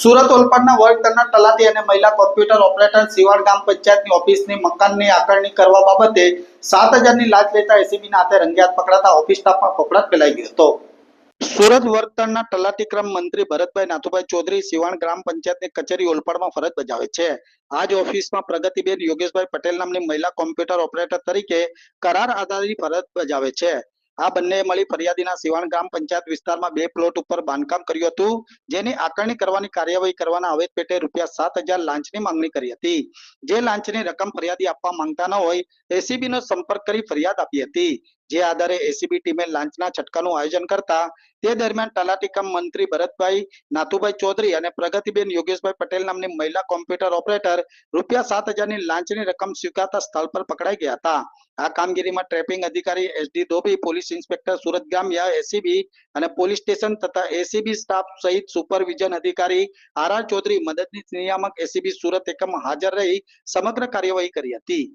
સુરત ઓલપાડના વર્ગ તલાટી અને મહિલા કોમ્પ્યુટર ઓપરેટર સિવાડ ગામ પંચાયતની ઓફિસની મકાનની આકારણી કરવા બાબતે સાત હજારની લાંચ લેતા એસીબીના હાથે રંગિયાત પકડાતા ઓફિસ સ્ટાફમાં ફફડાટ ફેલાઈ ગયો હતો. સુરત વર્તનના તલાટી ક્રમ મંત્રી ભરતભાઈ નાથુભાઈ ચૌધરી સિવાણ ગ્રામ પંચાયતની કચેરી ઓલપાડમાં ફરજ બજાવે છે. આ જ ઓફિસમાં પ્રગતિબેન યોગેશભાઈ પટેલ નામની મહિલા કોમ્પ્યુટર ઓપરેટર તરીકે કરાર આધારિત ફરજ બજાવે છે. આ બંને મળી ફરિયાદીના સિવાણ ગ્રામ પંચાયત વિસ્તારમાં બે પ્લોટ ઉપર બાંધકામ કર્યું હતું, જેની આકારણી કરવાની કાર્યવાહી કરવાના અવૈધ પેટે રૂપિયા સાત હજાર લાંચની માંગણી કરી હતી. જે લાંચની રકમ ફરિયાદી આપવા માંગતા ન હોય એસીબી નો સંપર્ક કરી ફરિયાદ આપી હતી. જે આધારે એસીબી ટીમે લાંચના છટકાનું આયોજન કરતા તે દરમિયાન તલાટીકમ મંત્રી ભરતભાઈ નાથુભાઈ ચૌધરી અને પ્રગતિબેન યોગેશભાઈ પટેલ નામની મહિલા કોમ્પ્યુટર ઓપરેટર રૂપિયા સાત હજારની લાંચની રકમ સ્વીકારતા સ્થળ પર પકડાઈ ગયા હતા. આ કામગીરીમાં ટ્રેપિંગ અધિકારી SD Dhobi, police inspector Surat Gamiya ACB અને પોલીસ સ્ટેશન તથા એસીબી સ્ટાફ સહિત સુપરવિઝન અધિકારી આર ચૌધરી મદદનીશ નિયામક એસીબી સુરત એકમ હાજર રહી સમગ્ર કાર્યવાહી કરી હતી.